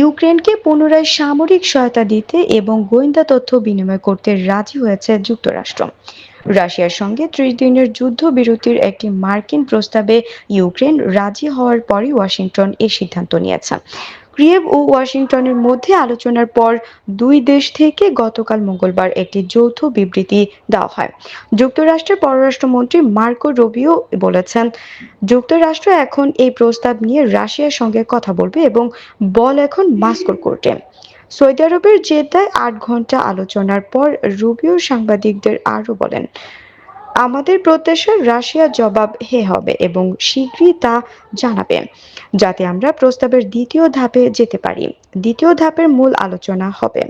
ইউক্রেনকে পুনরায় সামরিক সহায়তা দিতে এবং গোয়েন্দা তথ্য বিনিময় করতে রাজি হয়েছে যুক্তরাষ্ট্র। রাশিয়ার সঙ্গে ত্রিশ দিনের যুদ্ধবিরতির একটি মার্কিন প্রস্তাবে ইউক্রেন রাজি হওয়ার পরই ওয়াশিংটন এ সিদ্ধান্ত নিয়েছে। কিয়েভ ও ওয়াশিংটনের মধ্যে আলোচনার পর দুই দেশ থেকে গতকাল মঙ্গলবার একটি যৌথ বিবৃতি দেওয়া হয়। যুক্তরাষ্ট্রের পররাষ্ট্রমন্ত্রী মার্কো রুবিও বলেছেন, যুক্তরাষ্ট্র এখন এই প্রস্তাব নিয়ে রাশিয়ার সঙ্গে কথা বলবে এবং বল এখন মাস্কোর কোর্টে। সৌদি আরবের জেদ্দায় আট ঘণ্টা আলোচনার পর রুবিও সাংবাদিকদের আরও বলেন আমাদের প্রত্যাশা রাশিয়া জবাব হে হবে এবং শীঘ্রই তা জানাবে, যাতে আমরা প্রস্তাবের দ্বিতীয় ধাপে যেতে পারি। দ্বিতীয় ধাপের মূল আলোচনা হবে।